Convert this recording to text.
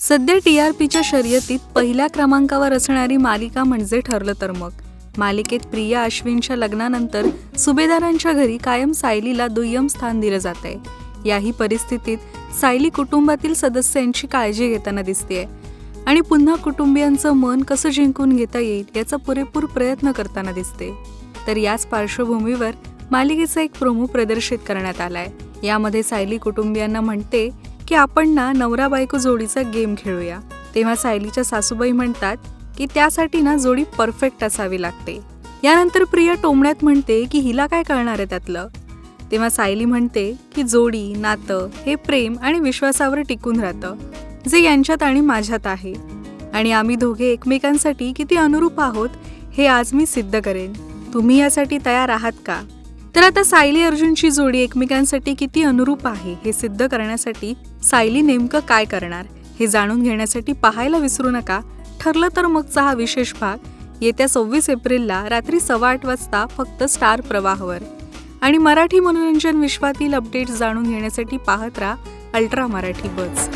सध्या T R पीच्या शर्यतीत पहिल्या क्रमांकावर असणारी मालिका म्हणजे ठरलं तर मग. मालिकेत प्रिया अश्विनच्या लग्नानंतर सुभेदारांच्या घरी कायम सायलीला दुय्यम स्थान दिलं जात आहे याही परिस्थितीत सायली कुटुंबातील सदस्यांची काळजी घेताना दिसतेय. आणि पुन्हा कुटुंबियांचं मन कसं जिंकून घेता येईल याचा पुरेपूर प्रयत्न करताना दिसते. तर याच पार्श्वभूमीवर मालिकेचा एक प्रोमो प्रदर्शित करण्यात आलाय. यामध्ये सायली कुटुंबियांना म्हणते की आपण ना नवरा बायको जोडीचा गेम खेळूया. तेव्हा सायलीच्या सासूबाई म्हणतात की त्यासाठी ना जोडी परफेक्ट असावी लागते. यानंतर प्रिया टोमण्यात म्हणते की हिला काय कळणार आहे त्यातलं? तेव्हा सायली म्हणते की जोडी नातं हे प्रेम आणि विश्वासावर टिकून राहतं. जे यांच्यात आणि माझ्यात आहे. आणि आम्ही दोघे एकमेकांसाठी किती अनुरूप आहोत हे आज मी सिद्ध करेन. तुम्ही यासाठी तयार आहात का? तर आता सायली अर्जुनची जोडी एकमेकांसाठी किती अनुरूप आहे हे सिद्ध करण्यासाठी सायली नेमकं काय करणार हे जाणून घेण्यासाठी पाहायला विसरू नका. ठरलं तर मगचा हा विशेष भाग. येत्या सव्वीस एप्रिलला रात्री सव्वा आठ वाजता फक्त स्टार प्रवाहवर. आणि मराठी मनोरंजन विश्वातील अपडेट्स जाणून घेण्यासाठी पाहत राहा अल्ट्रा मराठी बस.